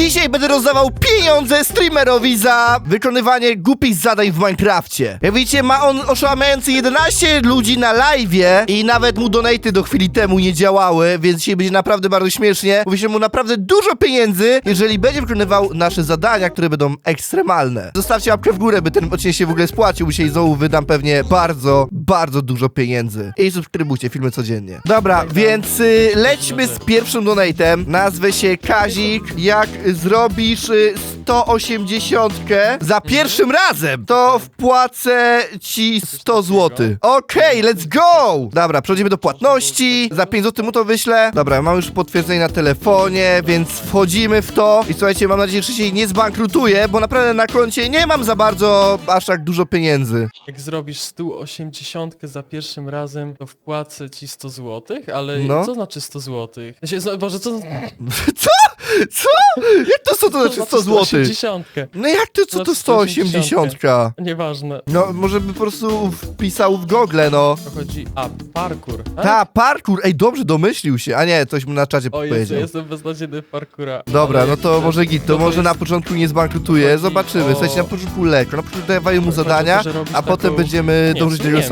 Dzisiaj będę rozdawał pieniądze streamerowi za wykonywanie głupich zadań w Minecrafcie. Jak widzicie, ma on oszałamiający 11 ludzi na live'ie i nawet mu donaty do chwili temu nie działały, więc dzisiaj będzie naprawdę bardzo śmiesznie. Wyślę mu naprawdę dużo pieniędzy, jeżeli będzie wykonywał nasze zadania, które będą ekstremalne. Zostawcie łapkę w górę, by ten odcinek się w ogóle spłacił, bo dzisiaj znowu wydam pewnie bardzo, bardzo dużo pieniędzy. I subskrybujcie filmy codziennie. Dobra, więc y, lećmy z pierwszym donatem. Nazwę się Kazik. Jak zrobisz y, 180 za pierwszym razem, to wpłacę ci 100 zł. Okej, let's go! Dobra, przechodzimy do płatności. Za 5 zł mu to wyślę. Dobra, mam już potwierdzenie na telefonie, więc wchodzimy w to. I słuchajcie, mam nadzieję, że się nie zbankrutuję, bo naprawdę na koncie nie mam za bardzo aż tak dużo pieniędzy. Jak zrobisz 180 za pierwszym razem, to wpłacę ci 100 zł, ale No. co znaczy 100 zł? Znaczy, no, Boże, co Co? Co? Jak to 100 to znaczy 100 zł? 180. No jak to, co to 180? Nieważne. No, może by po prostu wpisał w Google, no. To chodzi, a, parkour. A? Ta, parkour, ej, dobrze domyślił się. A nie, coś mu na czacie O Jezu, powiedział. jestem beznadziejny w parkoura. Dobra, no to może git, to no może na początku nie zbankrutuje, zobaczymy. Słuchajcie, na początku lekko, na początku dawają mu to, zadania, a potem będziemy dążyć w do jego wiem,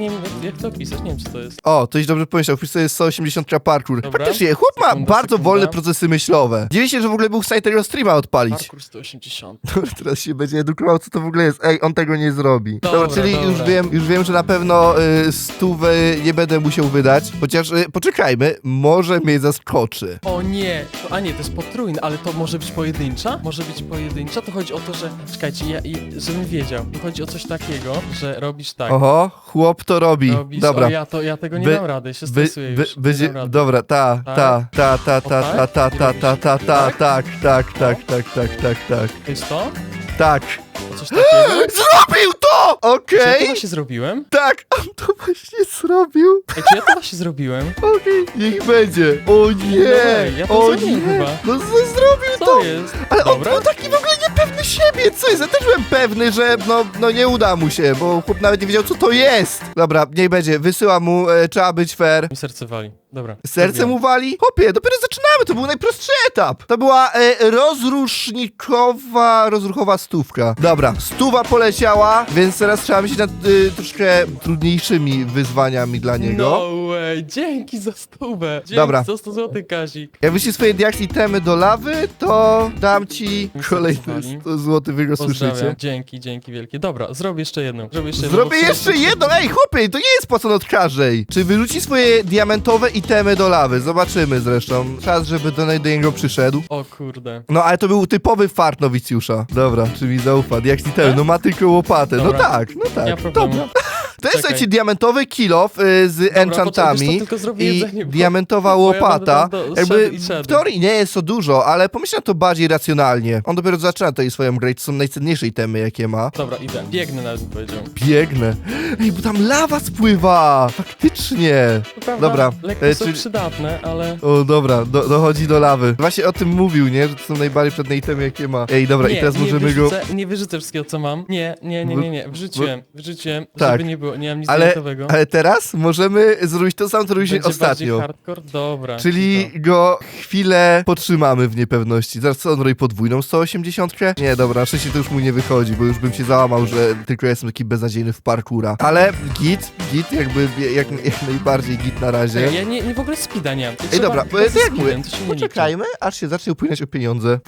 nie wiem, jak- to opisać, nie wiem, co to jest. O, ktoś dobrze pomyślał, wpis to jest 180 parkour. Dobra. Faktycznie, chłop ma Sekunda, bardzo sekunda. wolne procesy myślowe. Się, że w ogóle był w stanie tego streama odpalić. Parkour 180. Teraz się będzie edukował, co to w ogóle jest. Ej, on tego nie zrobi. Dobra, Dobra, czyli dobra. już wiem, już wiem, że na pewno y, stówy nie będę musiał wydać. Chociaż y, poczekajmy, może mnie zaskoczy. O nie, to, a nie, to jest potrójne, ale to może być pojedyncza? Może być pojedyncza? To chodzi o to, że, czekajcie, ja, i, żebym wiedział, to chodzi o coś takiego, że robisz tak, Oho, chłop to robi. robisz, Dobra. o ja, to, ja tego nie Wy- dam rady, się stresuję już, nie dam rady. dobra, ta, Tak? ta, ta, ta, ta, O, ta, tak? ta, ta, ta, ta, ta, Tak? tak, tak, tak, tak, tak, tak, tak, To jest to? tak. To coś takiego? Zrobił to! Czy ja Okej, to właśnie zrobiłem? tak, on to właśnie zrobił. Ej, czy ja to właśnie zrobiłem? Okej, niech będzie. O nie, ja to o zrobiłem nie, chyba. no z- zrobił Co to. jest? Ale on Dobra. był taki w ogóle niepewny siebie, co jest? Ja też byłem pewny, że no, no nie uda mu się, bo chłop nawet nie wiedział, co to jest. Dobra, niech będzie, wysyłam mu, e, trzeba być fair. Mi serce wali, dobra. Serce mu wali? Chłopie, dopiero zaczynamy, to był najprostszy etap. To była e, rozrusznikowa, rozruchowa stówka. Dobra, stuwa poleciała, więc teraz trzeba myśleć nad e, troszkę trudniejszymi wyzwaniami dla niego. No way, dzięki za stówę. Dzięki Dobra. za 100 zł, Kazik. Jak wyślij swoje diaks i temy do lawy, to dam ci Mi kolejne serce wali. 100 zł, wy go Pozdrawiam, słyszycie. dzięki, dzięki wielkie. Dobra, zrobię jeszcze jedną. Zrobię jeszcze jedną. Zrobię bo jeszcze jedną, ej chłopie, to nie jest płacone od każdej. Czy wyrzuci swoje diamentowe itemy do lawy? Zobaczymy zresztą. Czas, żeby do, do niego przyszedł. O kurde. No ale to był typowy fart nowicjusza. Dobra, czy mi zaufa? Jak ci ten, no ma tylko łopatę. No Dobra. tak, no tak. Nie ma problemu. Dobra. To jest, Czekaj. słuchajcie, diamentowy kilof y, z poczekaj, enchantami wiesz co, tylko zrobię i jedzenie, bo- diamentowa bo ja łopata. do- Jakby i w teorii nie jest to dużo, ale pomyśl na to bardziej racjonalnie. On dopiero zaczyna tutaj swoją grę, i to są najcenniejsze itemy, jakie ma. Dobra, idę. Biegnę nawet bym powiedział. Biegnę. Ej, bo tam lawa spływa! Faktycznie. To prawda, Dobra, lekko e, są czyli- przydatne, ale... O, dobra, do, dochodzi do lawy. Właśnie o tym mówił, nie? Że to są najbardziej przednie itemy, jakie ma. Ej, dobra, i teraz nie możemy go... wyrzucę, Nie wyrzucę wszystkiego, co mam. Nie, nie, nie, nie, nie. Wrzuciłem, wrzuciłem, Tak. żeby nie było, nie mam nic Ale, diamentowego. ale teraz możemy zrobić to samo, co robiliśmy ostatnio. hardcore? Dobra. Czyli cicho. go chwilę potrzymamy w niepewności. Zaraz co on robi podwójną 180? Nie, dobra, na szczęście to już mu nie wychodzi, bo już bym się załamał, że tylko ja jestem taki beznadziejny w parkura. Ale git, git jakby jak, jak najbardziej git na razie. Ja nie, nie w ogóle speeda nie mam. Ej, dobra, to to jak mówię, to nie liczy. poczekajmy, aż się zacznie upłynać o pieniądze.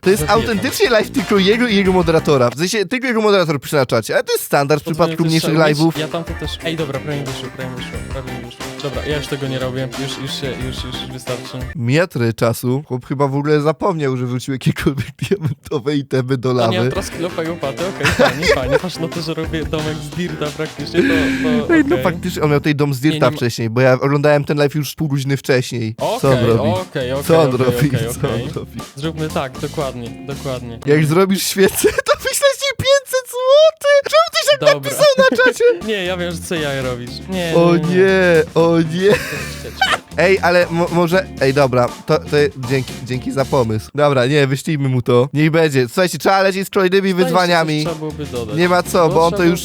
To jest Zabiję autentycznie live tylko jego i jego moderatora. W sensie tylko jego moderator pisze na czacie, ale to jest standard w przypadku mniejszych live'ów. Ja tam to też... Ej, dobra, prawie mi wyszło, prawie mi wyszło, prawie mi wyszło. Dobra, ja już tego nie robię, już, już się, już, już wystarczy. Mietry czasu. Chłop chyba w ogóle zapomniał, że wrócił jakiekolwiek diamentowe itemy do No nie lawy. teraz kilofej łopaty, okej, fajnie, fajnie. Patrz na to, że robię domek z dirta praktycznie, to, to Ej, no okej. faktycznie, on miał tutaj dom z Nie, Dirta nie ma- wcześniej, bo ja oglądałem ten live już pół godziny wcześniej. Co on Okej, robi? okej, okej, Co on okej, robi? okej, Co okej. on robi? Zróbmy tak, dokładnie, dokładnie. Jak zrobisz świecę, to wyślę ci 500 złotych! Czemu ty tak Dobra. napisał na? Nie, ja wiem, że co ja robisz. Nie, O nie, o nie. Ej, ale mo może... Ej, dobra, to, to dzięki, dzięki za pomysł. Dobra, nie, wyślijmy mu to. Niech będzie. Słuchajcie, trzeba lecieć z kolejnymi wyzwaniami. Trzeba byłoby dodać. Nie ma co, bo on to już...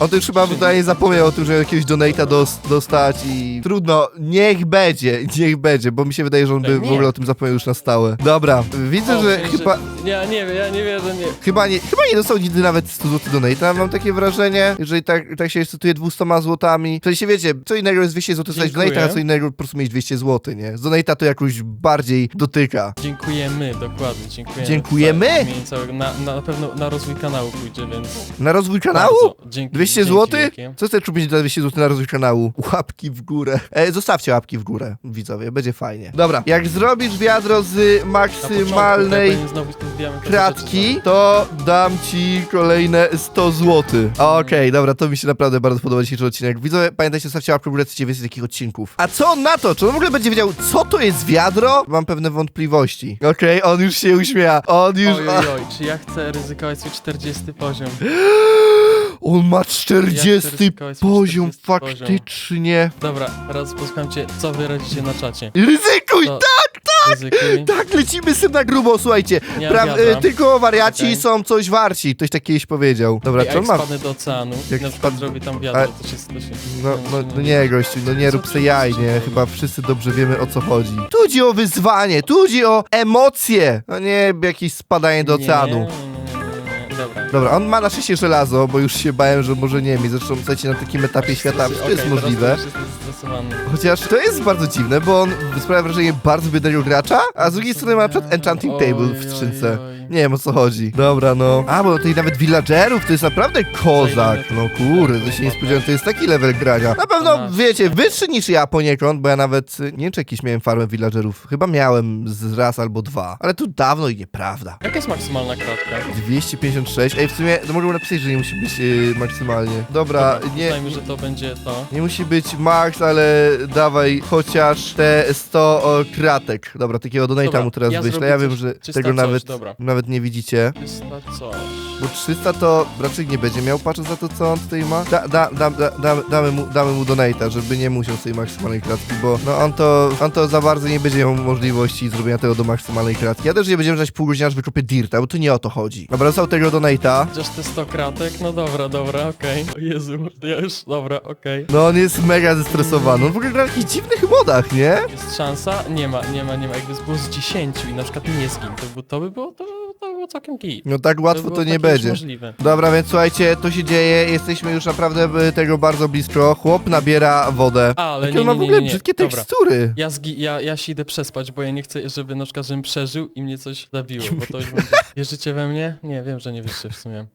On to już chyba tutaj zapomniał o tym, że jakiegoś donate'a dos dostać i trudno, niech będzie, niech będzie, bo mi się wydaje, że on by w ogóle o tym zapomniał już na stałe. Dobra, widzę, O, że chyba, Nie, nie wiem, ja nie wierzę, nie. chyba nie, chyba nie dostał nigdy nawet 100 zł donate'a, mam takie wrażenie, jeżeli tak, tak się licytuje 200 złotami. W sensie wiecie, co innego jest 200 zł dostać donate'a, a co innego po prostu mieć 200 zł, nie? Z donate'a to jakoś bardziej dotyka. Dziękujemy, dokładnie, dziękujemy. Dziękujemy? Tak, całego, na, na pewno na rozwój kanału pójdzie, więc... Na rozwój kanału? Bardzo. Dzięki, 200 dzięki zł? wielkie. Co chcesz kupić za 200 zł na rozwój kanału? Łapki w górę. E, zostawcie łapki w górę, widzowie, będzie fajnie. Dobra, jak zrobisz wiadro z Na początku, maksymalnej znowu kratki, to dam ci kolejne 100 zł. Okej, dobra, to mi się naprawdę bardzo podoba dzisiejszy odcinek. Widzowie, pamiętajcie, zostawcie łapkę w górę, chcecie więcej takich odcinków. A co na to? Czy on w ogóle będzie wiedział, co to jest wiadro? Mam pewne wątpliwości. Okej, on już się uśmiecha. On już... Oj, oj, oj, czy ja chcę ryzykować swój 40 poziom? On ma Ja chcę 40 ryzykować swój poziom, 40 poziom. faktycznie. Dobra, teraz posłucham cię, co wy radzicie na czacie. Ryzykuj! Tak, tak, lecimy z tym na grubo, słuchajcie. Nie Pra, wiadra. e, tylko wariaci Okej. są coś warci. Ktoś taki kiedyś powiedział. Dobra, a czy on jak ma... spadnę do oceanu Jak na przykład spad- zrobię tam Ale- to się... No, no, się no nie, gościu, no nie rób se jaj, nie? Chyba wszyscy dobrze wiemy, o co chodzi. Tu chodzi o wyzwanie, tu chodzi o emocje, no nie jakieś spadanie do oceanu. Nie, Dobra. Dobra, on ma na szczęście żelazo, bo już się bałem, że może nie mieć. Zresztą, słuchajcie, na takim etapie świata to jest teraz możliwe. już jestem zestresowany. Chociaż to jest bardzo dziwne, bo on sprawia wrażenie bardzo biednego gracza, a z drugiej strony ma na przykład enchanting table w Oj, skrzynce. oj. Nie wiem o co chodzi. Dobra, no. A, bo tutaj nawet villagerów, to jest naprawdę kozak. No kurde, to się nie spodziewałem, to jest taki level grania. Na pewno, wiecie, wyższy niż ja poniekąd, bo ja nawet, y, nie wiem czy jakiś miałem farmę villagerów. Chyba miałem z raz albo dwa. Ale tu dawno i nieprawda. Jaka jest maksymalna kratka? 256. Ej, w sumie, no mogę napisać, że nie musi być yy, maksymalnie. Dobra, nie, uznajmy, że to będzie to. nie musi być max, ale dawaj chociaż te 100 o, kratek. Dobra, takiego donate'a Dobra, mu teraz ja wyślę. zrobię Ja wiem, coś- że 300 tego coś, nawet, dobra. nawet nie widzicie. 300 coś. Bo 300 to raczej nie będzie miał patrzeć za to, co on tutaj ma. Da, da, da, da, da, damy, mu, damy mu donate'a, żeby nie musiał tej maksymalnej kratki, bo no on to, on to za bardzo nie będzie miał możliwości zrobienia tego do maksymalnej kratki. Ja też nie będziemy żać pół godziny, aż wykopię dirta, bo tu nie o to chodzi. Dobra, dostał tego donate'a. Chociaż te 100 kratek? No dobra, dobra, okej. O Jezu, ja już, dobra, okej. No on jest mega zestresowany. On w ogóle gra w jakichś dziwnych modach, nie? Jest szansa? Nie ma, nie ma, nie ma. Jakby było z 10 i na przykład nie zgin, to by, to by było, to, to by było całkiem git. No tak łatwo było to nie będzie. możliwe. Dobra, więc słuchajcie, to się dzieje, jesteśmy już naprawdę tego bardzo blisko. Chłop nabiera wodę. A, ale Jakie nie, on ma nie, w nie, ogóle nie, nie. brzydkie Dobra. tekstury. Ja, zgi- ja, ja się idę przespać, bo ja nie chcę, żeby na przykład, żebym przeżył i mnie coś zabiło, bo to już będzie... Wierzycie we mnie? Nie, wiem, że nie wierzycie w sumie.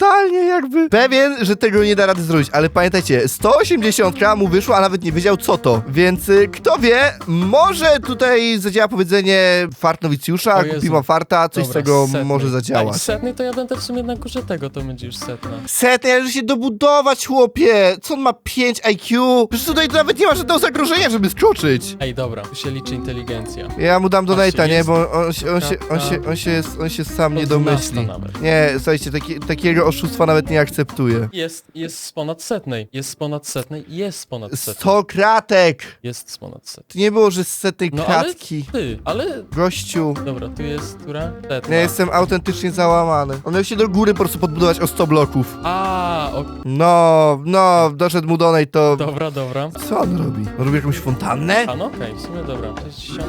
Totalnie jakby pewien, że tego nie da rady zrobić, ale pamiętajcie, 180 mu wyszło, a nawet nie wiedział co to, więc y, kto wie, może tutaj zadziała powiedzenie fart nowicjusza, O Jezu. kupima farta, coś z Dobra, tego setny. może A, zadziałać. i setny to ja będę w sumie na górze tego, to będzie już setna. Setny, ale że się dobudować, chłopie! Co on ma 5 IQ? Przecież tutaj nawet nie ma żadnego zagrożenia, żeby skoczyć. Ej, dobra, tu się liczy inteligencja. Ja mu dam donate'a, nie? Bo on się, on, się, on, się, on, się, on się sam nie To 12 domyśli. nawet. Nie, słuchajcie, taki, takiego oszustwa nawet nie akceptuję. Jest, jest z ponad setnej, jest z ponad setnej, jest z ponad setnej. 100 kratek! Jest z ponad setnej. To nie było, że z setnej No ale kratki. ty, ale... Gościu, Dobra, tu jest, która? Setna. ja jestem autentycznie załamany. On miał się do góry po prostu podbudować o 100 bloków. A, o, No, no, doszedł mu donate, to... dobra, dobra. Co on robi? On robi jakąś fontannę? A no okej, w sumie dobra. 60.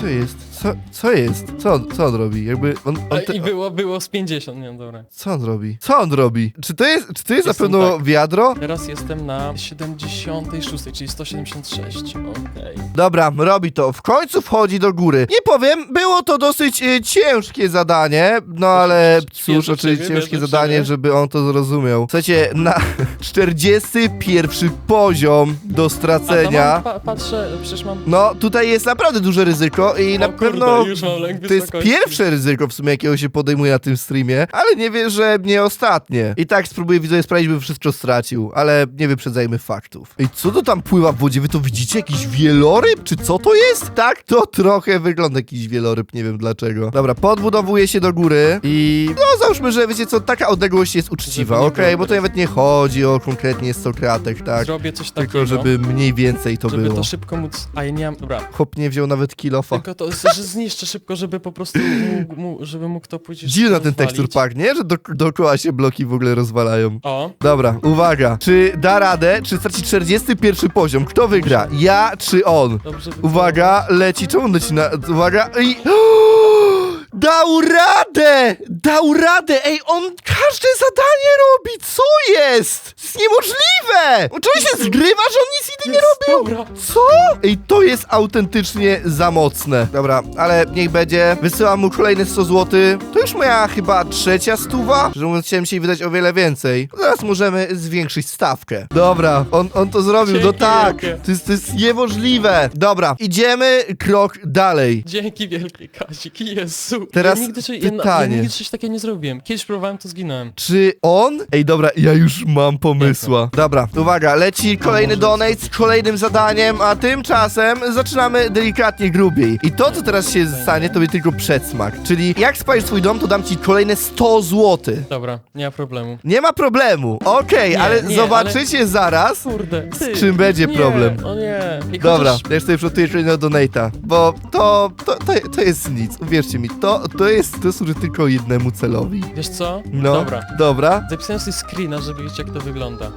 Co jest? Co, co jest? Co, on- co on robi? Jakby on, on Ale te, I było, było z 50, nie dobra. Co on robi? Co on robi? Czy to jest, czy to jest na pewno tak. wiadro? Teraz jestem na 76, czyli 176. Okej. Dobra, robi to. W końcu wchodzi do góry. Nie powiem, było to dosyć e, ciężkie zadanie, no ale cóż, Wierzę w oczywiście ciężkie wierzę w zadanie, ciebie. żeby on to zrozumiał. Słuchajcie, na 41 poziom do A stracenia. mam, pa, patrzę, przecież mam... No, tutaj jest naprawdę duże ryzyko i na o no, lęk to jest pierwsze ryzyko w sumie, jakiego się podejmuje na tym streamie, ale nie wiem, że nie ostatnie. I tak spróbuję widzowie sprawić, by wszystko stracił, ale nie wyprzedzajmy faktów. Ej, co to tam pływa w wodzie? Wy to widzicie? Jakiś wieloryb? Czy co to jest? Tak, to trochę wygląda jakiś wieloryb, nie wiem dlaczego. Dobra, podbudowuje się do góry i no załóżmy, że wiecie co, taka odległość jest uczciwa, Żeby okej, było bo to nawet nie chodzi o konkretnie 100 kratek, tak? Zrobię coś takiego, Tylko żeby mniej więcej to żeby było. to szybko móc... A ja nie mam... Dobra. Chłop nie wziął nawet kilofa. Tylko to, że zniszczę szybko, żeby po prostu mógł, mógł, żeby mógł to później Dziwny ten tekstur pack, nie? Że do, dookoła się bloki w ogóle rozwalają. O, Dobra, uwaga. Czy da radę, czy straci 41 poziom? Kto wygra? Ja czy on? dobrze. Uwaga, leci. Czemu on leci na... Uwaga i... Dał radę! Dał radę! Ej, on każde zadanie robi! Co jest? To jest niemożliwe! Czy on się zgrywa, że on nic inny nie robił? Dobra. Co? Ej, to jest autentycznie za mocne. Dobra, ale niech będzie. Wysyłam mu kolejne 100 zł. To już moja chyba trzecia stuwa. Że mówiąc, chciałem się wydać o wiele więcej. Teraz możemy zwiększyć stawkę. Dobra, on, on to zrobił. No Dzięki tak. wielkie. To jest, to jest niemożliwe. Dobra, idziemy krok dalej. Dzięki wielkie, Kazik, Jezu. Teraz ja nigdy, coś- ja, ja pytanie. nigdy coś takiego nie zrobiłem. Kiedyś próbowałem, to zginąłem. Czy on? Ej, dobra, ja już mam pomysła. Dobra, uwaga, leci kolejny donate z kolejnym zadaniem, a tymczasem zaczynamy delikatnie grubiej. I to, co teraz się stanie, to będzie tylko przedsmak. Czyli jak spalisz swój dom, to dam ci kolejne 100 zł. Dobra, nie ma problemu. Nie ma problemu. Okej, Nie, ale nie, zobaczycie zaraz. Kurde, ty. Z czym będzie nie, problem? O nie. I Dobra, chociaż- ja już sobie przygotuję kolejnego donate'a, bo to, to, to, to jest nic, uwierzcie mi, to, to jest, to służy tylko jednemu celowi. Wiesz co? No, Dobra. dobra. Zapisałem sobie screena, żeby widzieć jak to wygląda.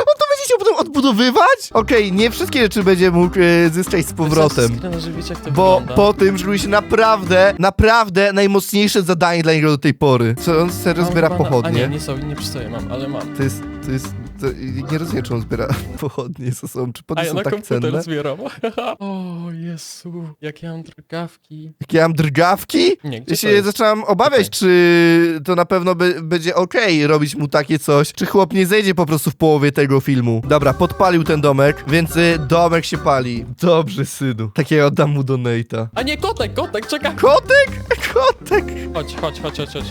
On to będzie chciał potem odbudowywać? Okej, nie wszystkie rzeczy będzie mógł e, zyskać z powrotem. Zapisałem sobie screena, żeby widzieć jak to Bo wygląda. po tym szykuje się naprawdę, naprawdę najmocniejsze zadanie dla niego do tej pory. Co, on serio Mam zbiera chyba na- A pochodnie? nie, nie są, nie przystoję mam, ale mam. To jest, to jest, to, nie rozumiem, czy on zbiera pochodnie ze sobą, czy A pochodnie ja są na tak komputer cenne? zbieram. o Jezu, jak ja mam drgawki. Jak ja mam drgawki? Nie, gdzie Ja się jest? zaczynam obawiać, Okej. czy to na pewno by, będzie okej robić mu takie coś, czy chłop nie zejdzie po prostu w połowie tego filmu. Dobra, podpalił ten domek, więc y, domek się pali. Dobrze, synu. Takiego oddam mu donate'a. A nie, kotek, kotek, czekaj. Kotek? Kotek! Chodź, chodź, chodź, chodź, chodź.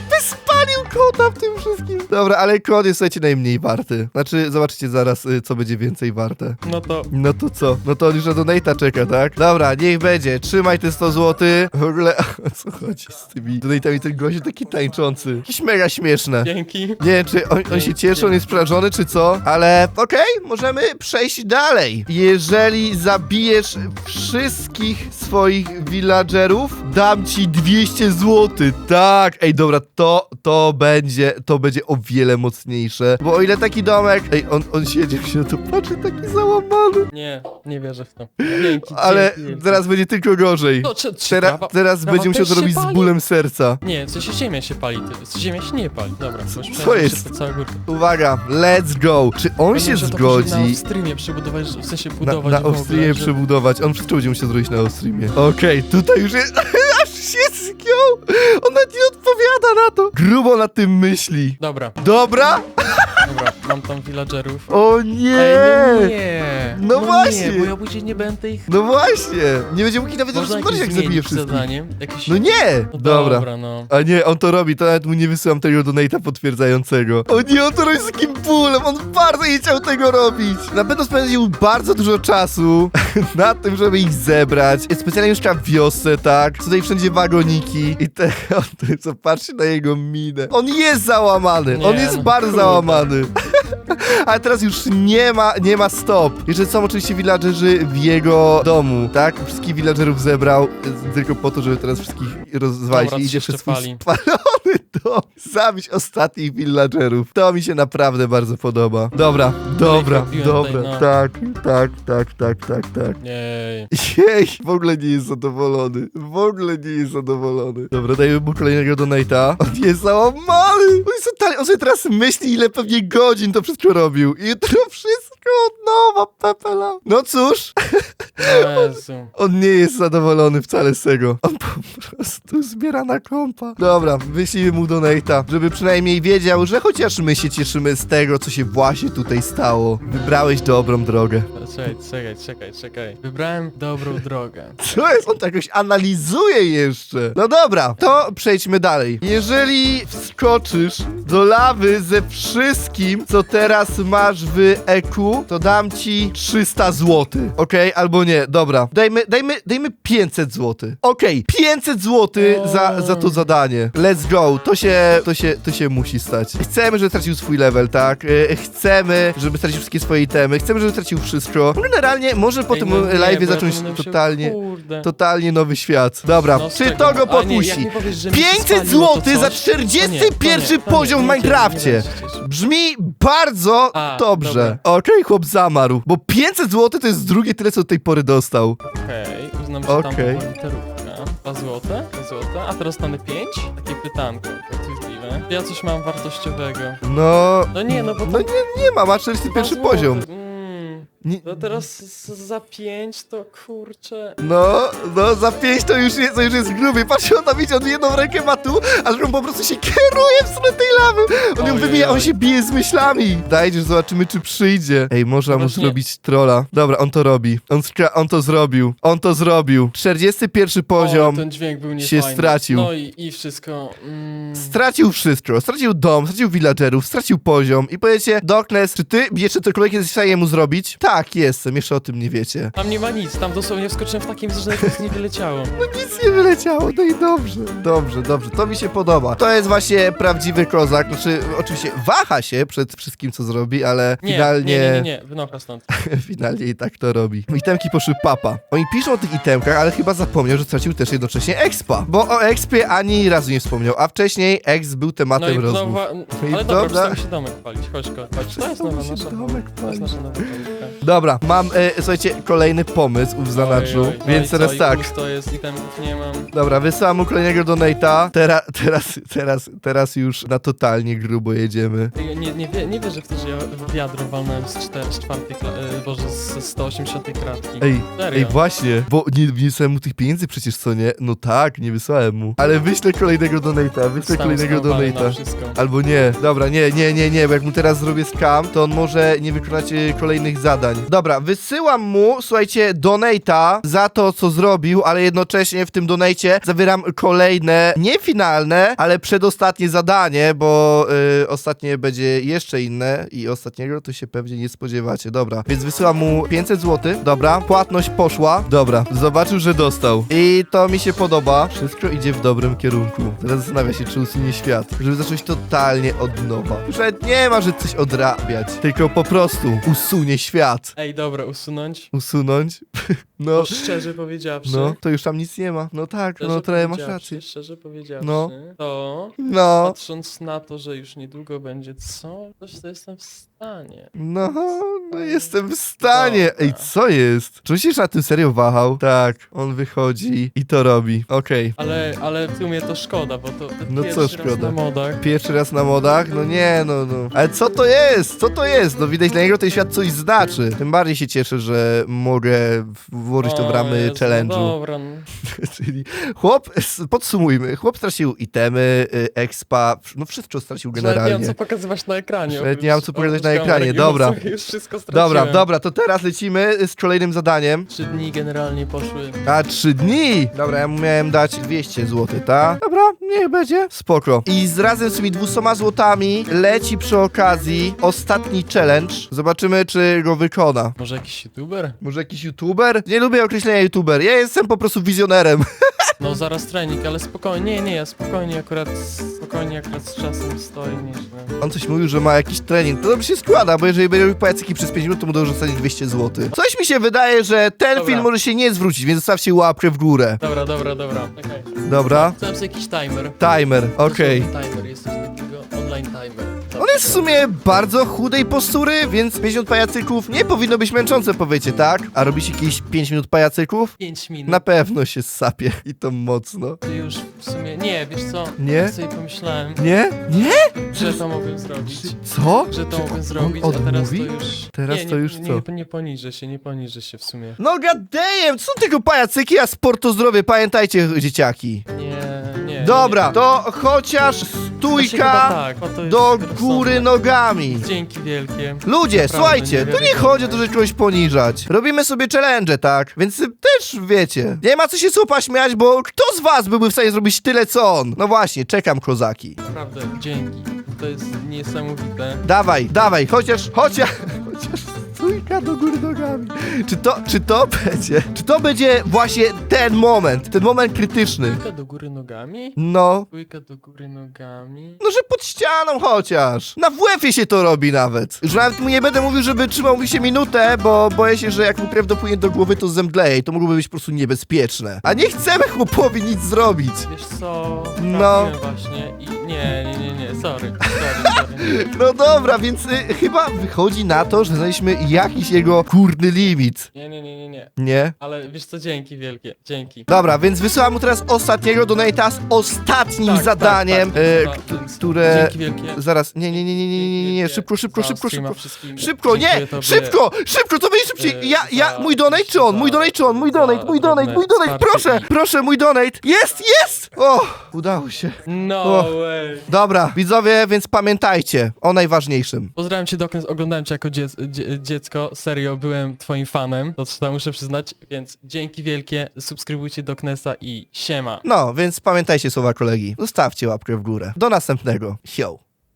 Spalił kota w tym wszystkim. Dobra, ale kot jest, słuchajcie, najmniej warty. Znaczy, zobaczycie zaraz, y, co będzie więcej warte. No to No to co? No to on już na donate'a czeka, tak? Dobra, niech będzie. Trzymaj te 100 zł. W ogóle, o co chodzi z tymi donate'ami? Ten gość taki tańczący. Jakiś mega śmieszne. dzięki. Nie wiem, czy on, on się cieszy, on jest przerażony, czy co, ale okej, możemy przejść dalej. Jeżeli zabijesz wszystkich swoich villagerów, dam ci 200 zł. Tak, ej, dobra, to, to będzie, to będzie o wiele mocniejsze, bo o ile taki domek, ej, on, on siedzi, na to patrzy, taki załamany, Nie, nie wierzę w to. Dzięki, ale dzięki, wielkie. teraz będzie tylko gorzej. No, czy, czy Teraz, trawa- teraz trawa będzie musiał też to się robić z pali? bólem serca. Nie, w sensie ziemia się pali, ty. Ziemia się nie pali. Dobra, Co przejdę jest? górkę. Uwaga, let's go. Czy on się to zgodzi? Na streamie przebudować, w sensie Na, budować na w ogóle, Ostreamie że- przebudować. On wszystko będzie musiał zrobić na Ostreamie. Okej, tutaj już jest... Aż się zgiął! On nawet nie odpowiada na to. Grubo na tym myśli. Dobra, Dobra? dobra, mam tam villagerów. O nie! Ej, nie, nie. No właśnie. Nie, bo ja później nie będę ich... No właśnie! Nie będzie mógł nawet Można jakieś jak zabije zmienić wszystkich. zadanie? Jakieś... No nie! No Dobra. dobra, no. A nie, on to robi, to nawet mu nie wysyłam tego donate'a potwierdzającego. O nie, on to robi z takim bólem, on bardzo nie chciał tego robić. Na pewno spędził bardzo dużo czasu na tym, żeby ich zebrać. Specjalnie mieszka w wiosce, tak? Tutaj wszędzie wagoniki i te, on, co, patrzcie na jego minę. On jest załamany, Nie, on jest no, bardzo kurde. załamany. Ale teraz już nie ma, nie ma stop. Jeszcze są oczywiście villagerzy w jego domu, tak? Wszystkich villagerów zebrał tylko po to, żeby teraz wszystkich rozwalić. Dobra, I idzie się przez swój pali. spalony dom zabić ostatnich villagerów. To mi się naprawdę bardzo podoba. Dobra, dobra, robiłem dobra. tutaj, no. Tak, tak, tak, tak, tak, tak. Nie. Jej, w ogóle nie jest zadowolony. W ogóle nie jest zadowolony. Dobra, dajmy mu kolejnego donate'a. On jest załamany. On, jest totalnie, on sobie teraz myśli, ile pewnie godzin to wszystko robił. I jutro wszystko od nowa, Pepela. No cóż, Jezu. on nie jest zadowolony wcale z tego. On po prostu zbiera na kompa. Dobra, wyślijmy mu donate'a, żeby przynajmniej wiedział, że chociaż my się cieszymy z tego, co się właśnie tutaj stało. Wybrałeś dobrą drogę. Czekaj, czekaj, czekaj, czekaj. Wybrałem dobrą drogę. Co jest? On to jakoś analizuje jeszcze. No dobra, to przejdźmy dalej. Jeżeli wskoczysz do lawy ze wszystkim, co teraz masz w EQ, to dam ci 300 zł. Okej, albo nie, dobra. Dajmy, dajmy, dajmy 500 zł. Okej, 500 zł za, za to zadanie. Let's go. To się, to się, to się musi stać. Chcemy, żeby stracił swój level, tak? E, Chcemy, żeby stracił wszystkie swoje itemy. Chcemy, żeby stracił wszystko. Generalnie może po Ej, tym no nie, live bo ja zacząć powinienem się- totalnie... Kurde. Totalnie nowy świat. Dobra, No z czy to go A nie, jak pokusi? powiesz, że mi się 500 spaliło to zł za coś, 41 to nie, to nie, to nie, poziom w nie, Minecrafcie. nie. Brzmi bardzo A, dobrze. Okej, chłop zamarł, bo 500 zł to jest drugie tyle, co do tej pory dostał. Okej, uznam, że Okej. tam była literówka. 2 złote, 2 złote, a teraz dostanę 5? Takie pytanko, podchwytliwe. Ja coś mam wartościowego. No... No nie, no bo No to nie, nie ma, ma 41 dwa złote. poziom. Mm, Nie, no teraz z- za 5 to kurczę... no, no za 5 to już jest, to już jest gruby. Patrzcie, on tam idzie, on jedną rękę ma tu, a drugą po prostu się kieruje w stronę tej lawy. On ją Ojej, wybija, on się bije z myślami. Dajcie, zobaczymy, czy przyjdzie. Ej, można mu Właśnie- zrobić trolla. Dobra, on to robi. On, skra- on to zrobił. On to zrobił. 41 poziom. O, ten dźwięk był się niefajny. stracił. No i, i wszystko... Mm, Stracił wszystko. Stracił dom, stracił villagerów, stracił poziom. I powiecie, Darkness, czy ty jeszcze cokolwiek jesteś w stanie mu zrobić? Tak, jestem. Jeszcze o tym nie wiecie. tam nie ma nic, tam dosłownie wskoczyłem w miejsce, że nic nie wyleciało. No nic nie wyleciało, no i dobrze. Dobrze, dobrze, to mi się podoba. To jest właśnie prawdziwy kozak. Znaczy, oczywiście waha się przed wszystkim, co zrobi, ale Nie, finalnie... nie, nie, nie, nie, wynocha stąd. Finalnie i tak to robi. Itemki poszły papa. Oni piszą o tych itemkach, ale chyba zapomniał, że stracił też jednocześnie expa. Bo o expie ani razu nie wspomniał, a wcześniej exp był No tematem i no, rozmów. i ale dobra, dobra. się domek palić, chodź, chodź, chodź. To jest nowa się nasza domek To jest nasza nowa. Dobra, mam, e, słuchajcie, kolejny pomysł w zanadrzu, więc no i teraz co, i tak. pusto jest, itemków nie mam. Dobra, wysyłam mu kolejnego donate'a. Teraz, teraz, teraz, teraz już na totalnie grubo jedziemy. Ej, Nie, nie, wie, nie wierzę w to, że ja w wiadro walnąłem z 4, z 4 kla- e, boże, z 180 kratki. Ej, Serio? ej, właśnie, bo nie, nie wysłałem mu tych pieniędzy przecież, co nie? No tak, nie wysłałem mu. Ale wyślę kolejnego donate'a, wyślę Zostałem kolejnego na donate'a. wszystko. Albo nie. Dobra, nie, nie, nie, nie, bo jak mu teraz zrobię scam, to on może nie wykonać e, kolejnych zadań. Dobra, wysyłam mu, słuchajcie, donate'a za to, co zrobił, ale jednocześnie w tym donate'cie zawieram kolejne, nie finalne, ale przedostatnie zadanie, bo y, ostatnie będzie jeszcze inne i ostatniego to się pewnie nie spodziewacie. Dobra, więc wysyłam mu 500 zł. Dobra, płatność poszła. Dobra, zobaczył, że dostał. I to mi się podoba. Wszystko idzie w dobrym kierunku. Teraz zastanawia się, czy usunie świat, żeby zacząć totalnie od nowa. Nawet nie ma, że coś odrabiać, tylko po prostu usunie świat. Ej, dobra, usunąć. Usunąć? No, No, szczerze powiedziawszy. no, to już tam nic nie ma. No tak, szczerze no trochę masz powiedziawszy, rację. Szczerze powiedziawszy, No. to No, patrząc na to, że już niedługo będzie co, coś to jestem w stanie. no, no jestem w stanie. Ej, co jest? Czy myślisz, że na tym serio wahał? Tak, on wychodzi i to robi. Okej. Ale, ale w sumie to szkoda, bo to, to No co pierwszy raz szkoda? na modach. Pierwszy raz na modach? No nie, no, no. Ale co to jest? Co to jest? No widać dla niego ten świat coś znaczy. Tym bardziej się cieszę, że mogę włożyć to w ramy Jezu, challenge'u. No dobra, no. Czyli chłop, podsumujmy, chłop stracił itemy, y, expa, no wszystko stracił Nawet nie mam generalnie. co pokazywać na ekranie. Nawet nie mam co pokazać na ekranie, dobra. Już, wszystko straciłem. Dobra, dobra, to teraz lecimy z kolejnym zadaniem. Trzy dni generalnie poszły. A, trzy dni! Dobra, ja mu miałem dać 200 zł, tak? Niech będzie. Spoko. I z razem z tymi 200 złotami leci przy okazji ostatni challenge. Zobaczymy, czy go wykona. Może jakiś youtuber? Może jakiś youtuber? Nie lubię określenia youtuber. Ja jestem po prostu wizjonerem. No zaraz trening, ale spokojnie, nie, nie, ja spokojnie akurat, spokojnie akurat z czasem stoi nieźle. On coś mówił, że ma jakiś trening. To dobrze się składa, bo jeżeli będzie robił pajacyki przez 5 minut, to mu dobrze dostanie 200 zł. Coś mi się wydaje, że ten Dobra. film może się nie zwrócić, więc zostawcie łapkę w górę. Dobra, dobra, dobra, czekaj. Dobra. Chciałem sobie jakiś timer. Timer, okej. Timer, jest coś takiego, online timer. Jest w sumie bardzo chudej postury, więc 50 pajacyków nie powinno być męczące, powiecie, tak? A robisz jakieś 5 minut pajacyków? 5 minut. Na pewno się sapie i to mocno. Ty już w sumie... Nie, wiesz co? Nie? Ja sobie pomyślałem, Nie? Nie? że to mogłem zrobić. Co? Że to mogłem zrobić, a teraz to odmówi? już... Teraz nie, to nie, już nie, co? Nie, nie poniżę się, nie poniżę się w sumie. No gaddejem, co są tylko pajacyki, a sport to zdrowie, pamiętajcie, dzieciaki. Nie, nie. Dobra, to chociaż Chyba stójka tak, to jest do rozsądne. góry nogami. Dzięki wielkie. Ludzie, Naprawdę słuchajcie, tu nie niewiarygodne. chodzi o to, żeby kogoś poniżać. Robimy sobie challenge, tak? Więc też wiecie. Nie ma co się słupa śmiać, bo kto z was byłby w stanie zrobić tyle co on? No właśnie, czekam, kozaki. Naprawdę, dzięki. To jest niesamowite. Dawaj, dawaj, chociaż, chociaż, chociaż stójka do góry nogami. Czy to, czy to będzie, czy to będzie właśnie ten moment, ten moment krytyczny? Dwójka do góry nogami? No, Dwójka do góry nogami? no że pod ścianą chociaż. Na WF-ie się to robi nawet. Już nawet mu nie będę mówił, żeby trzymał mi się minutę, bo boję się, że jak mu krew dopłynie do głowy, to zemdleje i to mogłoby być po prostu niebezpieczne. A nie chcemy chłopowi nic zrobić. Wiesz co? No. No. właśnie i... Nie, nie, nie, nie, sorry. Sorry. No dobra, więc y, chyba wychodzi na to, że znaleźliśmy jakiś jego górny limit. Nie, nie, nie, nie, nie. Nie? Ale wiesz co, dzięki wielkie, dzięki. Dobra, więc wysyłam mu teraz ostatniego donate'a z ostatnim Tak, zadaniem, tak, e, tak, k- tak, więc które... Dzięki wielkie. Zaraz, nie, nie, nie, nie, nie, nie, nie, nie, szybko, szybko, Za szybko, streama szybko. wszystkim. Szybko, nie! Dziękuję tobie Szybko! Szybko, to będzie szybciej! e, Ja, ja, mój donate czy on? Mój donate czy on? Mój donate, mój donate, mój donate, proszę! Proszę, mój donate! Jest, jest! O, udało się. No O. way. Dobra, widzowie, więc pamiętajcie o najważniejszym. Pozdrawiam cię Doknes, oglądałem cię jako dzie dzie dziecko, serio, byłem twoim fanem, to trzeba muszę przyznać, więc dzięki wielkie, subskrybujcie Doknesa i siema. No, więc pamiętajcie słowa kolegi. Zostawcie łapkę w górę. Do następnego. Yo.